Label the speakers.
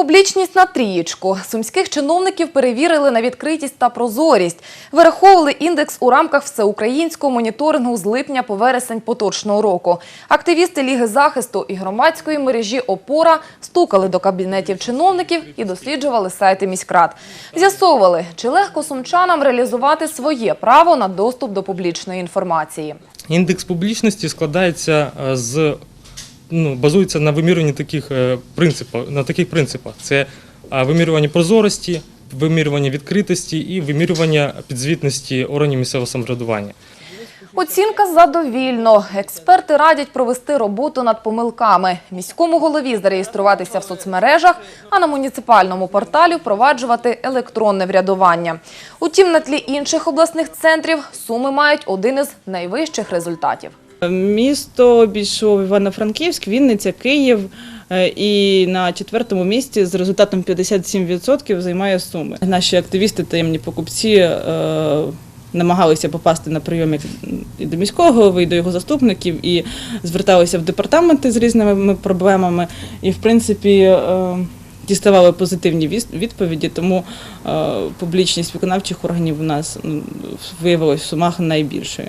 Speaker 1: Публічність на трієчку. Сумських чиновників перевірили на відкритість та прозорість. Вираховували індекс у рамках всеукраїнського моніторингу з липня по вересень поточного року. Активісти Ліги захисту і громадської мережі «Опора» стукали до кабінетів чиновників і досліджували сайти міськрад. З'ясовували, чи легко сумчанам реалізувати своє право на доступ до публічної інформації.
Speaker 2: Індекс публічності складається е, з ну, базується на вимірюванні таких е, принципів, на таких принципах: це вимірювання прозорості, вимірювання відкритості і вимірювання підзвітності органів місцевого самоврядування.
Speaker 1: Оцінка задовільно. Експерти радять провести роботу над помилками. Міському голові зареєструватися в соцмережах, а на муніципальному порталі впроваджувати електронне врядування. Утім, на тлі інших обласних центрів Суми мають один із найвищих результатів.
Speaker 3: Місто обійшов Івано-Франківськ, Вінниця, Київ. е, І на четвертому місці з результатом 57% займає суми. Наші активісти, таємні покупці е, намагалися попасти на прийом і до міського голови, і до його заступників, і зверталися в департаменти з різними проблемами. І, в принципі, е, діставали позитивні відповіді, тому публічність виконавчих органів у нас виявилась в сумах найбільшою.